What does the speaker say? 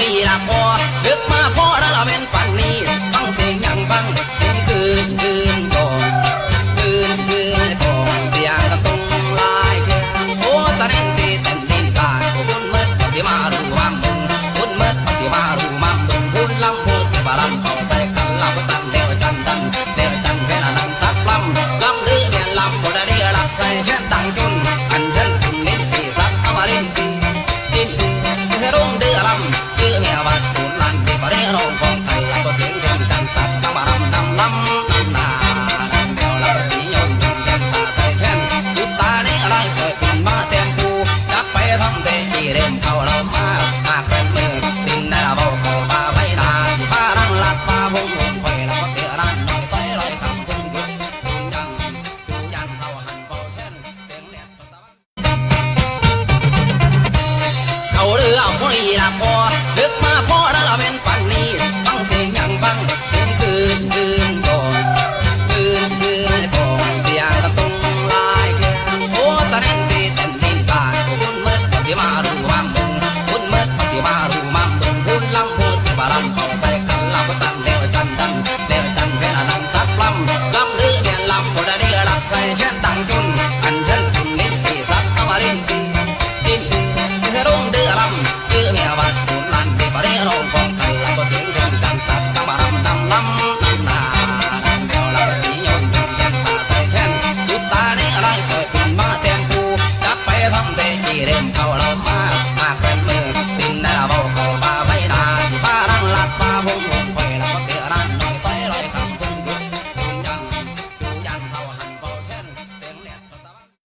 อีละพอดึกมาพอแล้วเราเป็นปันนี้ฟังเสียงยังฟังเสียงคืนคืนก่อนคืนคืนก่อนเสียงกระทรงลายโซ่เรนตีเต้นดินตาคุณเมื่อปฏิมารู้ว่ามึงคุณเมื่อปฏิมารู้มามึงคุณลำพูเสียบาลำเขาใส่กันลำตันเดียวจันจันเดียวจันแค่นั้นสักลำลำลือเมียนลำบ่ได้เรียรับใส่แค่ตังจุน คือเมียวัดขุนลันที่บริโรงของไทยแล้วก็เสียงเพลงจันสัตว์ตำรำดำลำน้ำนาเดียวล้วก็สียนยนแกนสาใส่แค้นสุดสานี่อะไรสวยปีนมาแทนกูจับไปทำเตะที่เร่มเข้าเรามาหากเป็นมือดินได้เบาเข้าป่าไว้าที่ป่ารังลัดป่าพงหงคอยแล้วก็เตะร้านหน่อยต้อยลอยคำพึ่งหยุดจุงยังจุงยังเข้าหันเบาแค้นเสียงแหลมตะวันเขาเรือเอาพวกอีละพอ